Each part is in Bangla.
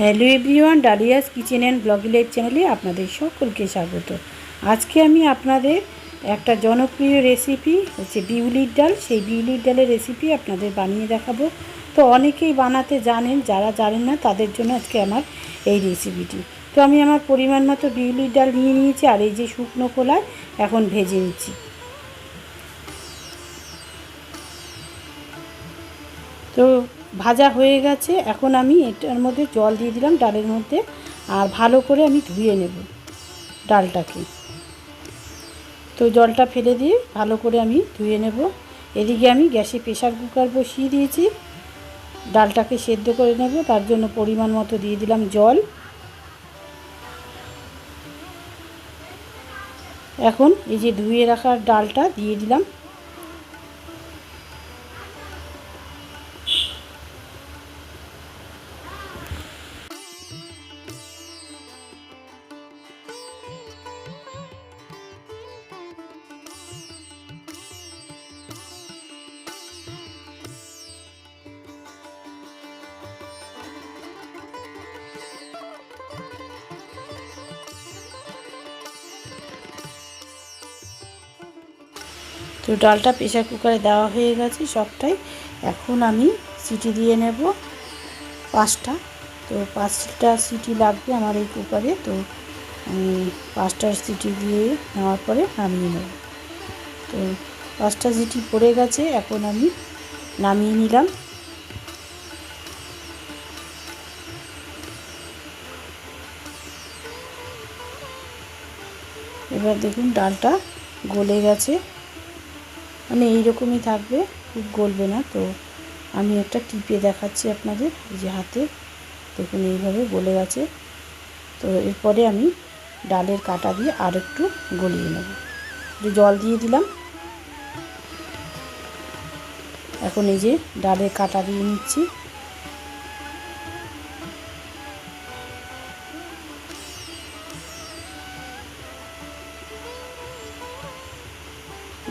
Hello everyone, Dalia's kitchen and ব্লগিলের চ্যানেলে আপনাদের সকলকে স্বাগত। আজকে আমি আপনাদের একটা জনপ্রিয় রেসিপি হচ্ছে বিউলির ডাল। সেই বিউলির ডালের রেসিপি আপনাদের বানিয়ে দেখাবো। তো অনেকেই বানাতে জানেন, যারা জানেন না, তাদের জন্য আজকে আমার এই রেসিপিটি তো আমি আমার পরিমাণ মতো বিউলির ডাল নিয়ে নিয়েছি, আর এই যে শুকনো কলায় এখন ভেজে নিচ্ছি। তো ভাজা হয়ে গেছে, এখন আমি এটার মধ্যে জল দিয়ে দিলাম ডালের মধ্যে, আর ভালো করে আমি ধুয়ে নেব ডালটাকে। তো জলটা ফেলে দিয়ে ভালো করে আমি ধুয়ে নেব। এদিকে আমি গ্যাসে প্রেশার কুকার বসিয়ে দিয়েছি। ডালটাকে সেদ্ধ করে নেব, তার জন্য পরিমাণ মতো দিয়ে দিলাম জল। এখন এই যে ধুয়ে রাখার ডালটা দিয়ে দিলাম। তো ডালটা প্রেশার কুকারে দেওয়া হয়ে গেছে সবটাই। এখন আমি সিটি দিয়ে নেব পাঁচটা। তো পাঁচটা সিটি লাগবে আমার এই কুকারে তো আমি পাঁচটা সিটি দিয়ে নেওয়ার পরে নামিয়ে নেব। তো পাঁচটা সিটি পড়ে গেছে, এখন আমি নামিয়ে নিলাম। এবার দেখুন ডালটা গলে গেছে। মানে এইরকমই থাকবে খুব গলবে না। তো আমি একটা টিপে দেখাচ্ছি আপনাদের, এই যে হাতে। দেখুন, এইভাবে গলে গেছে। তো এরপরে আমি ডালের কাটা দিয়ে আর একটু গলিয়ে নেব। জল দিয়ে দিলাম। এখন এই যে ডালের কাটা দিয়ে নিচ্ছি।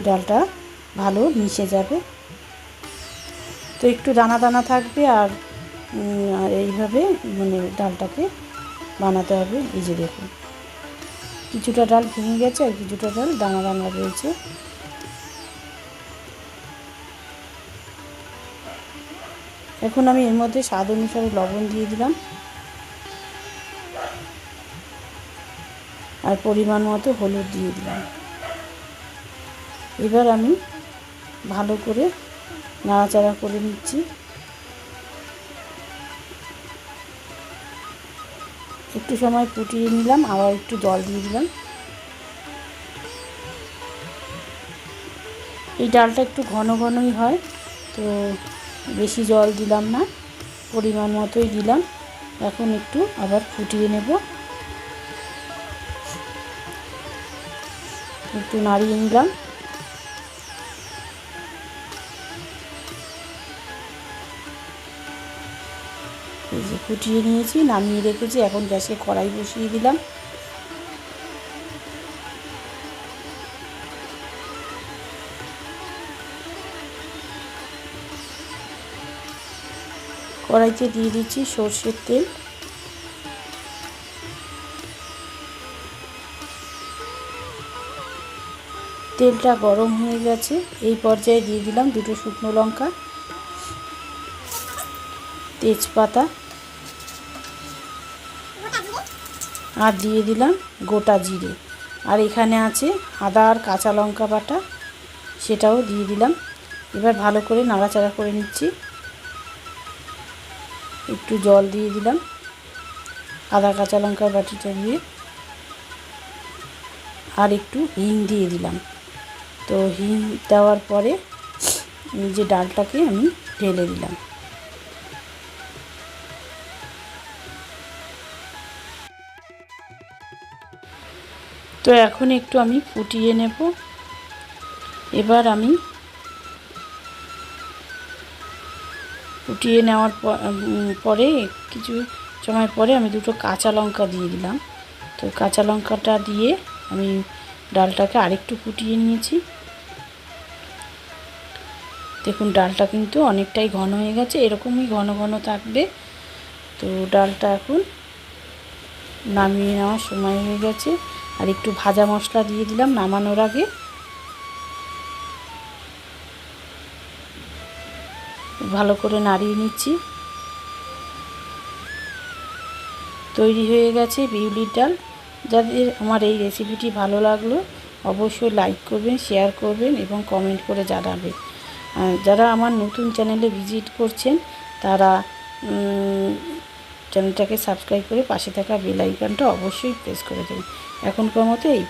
ডালটা ভালো, মিশে যাবে। তো একটু দানা দানা থাকবে আর এইভাবে মানে ডালটাকে বানাতে হবে। এই যে দেখুন, কিছুটা ডাল ভেঙে গেছে আর কিছুটা ডাল দানা দানা রয়েছে। এখন আমি এর মধ্যে স্বাদ অনুসারে লবণ দিয়ে দিলাম। আর পরিমাণ মতো হলুদ দিয়ে দিলাম। এবার আমি ভালো করে নাড়াচাড়া করে নিচ্ছি। একটু সময় ফুটিয়ে নিলাম, আবার একটু জল দিয়ে দিলাম। এই ডালটা একটু ঘন ঘনই হয়, তো বেশি জল দিলাম না, পরিমাণ মতোই দিলাম। এখন একটু আবার ফুটিয়ে নেব। একটু নাড়িয়ে নিলাম। যে ফুটিয়ে নিয়েছি, নামিয়ে রেখেছি, এখন গ্যাসে কড়াই বসিয়ে দিলাম। কড়াইতে দিয়ে দিচ্ছি সর্ষের তেল। তেলটা গরম হয়ে গেছে, এই পর্যায়ে দিয়ে দিলাম দুটো শুকনো লঙ্কা, তেজপাতা। আর দিয়ে দিলাম গোটা জিরে। আর এখানে আছে আদা আর কাঁচা লঙ্কা বাটা, সেটাও দিয়ে দিলাম। এবার ভালো করে নাড়াচাড়া করে নিচ্ছি। একটু জল দিয়ে দিলাম আদা, কাঁচা লঙ্কার বাটিটা দিয়ে। আর একটু হিং দিয়ে দিলাম। তো হিং দেওয়ার পরে যে ডালটাকে আমি ঢেলে দিলাম। তো এখন একটু আমি ফুটিয়ে নেব। এবার আমি ফুটিয়ে নেওয়ার পরে কিছু সময় পরে আমি দুটো কাঁচা লঙ্কা দিয়ে দিলাম। তো কাঁচা লঙ্কাটা দিয়ে আমি ডালটাকে আরেকটু ফুটিয়ে নিয়েছি। দেখুন, ডালটা কিন্তু অনেকটাই ঘন হয়ে গেছে, এরকমই ঘন ঘন থাকবে। তো ডালটা এখন নামিয়ে নেওয়ার সময় হয়ে গেছে। আর একটু ভাজা মশলা দিয়ে দিলাম নামানোর আগে। ভালো করে নাড়িয়ে নিচ্ছি। তৈরি হয়ে গেছে বিউলির ডাল। যাদের আমার এই রেসিপিটি ভালো লাগল, অবশ্যই লাইক করবেন, শেয়ার করবেন এবং কমেন্ট করে জানাবেন। যারা আমার নতুন চ্যানেলে ভিজিট করছেন, তারা চ্যানেলটাকে সাবস্ক্রাইব করে পাশে থাকা বেল আইকনটা অবশ্যই প্রেস করে দেবেন এখনকার মতো এই।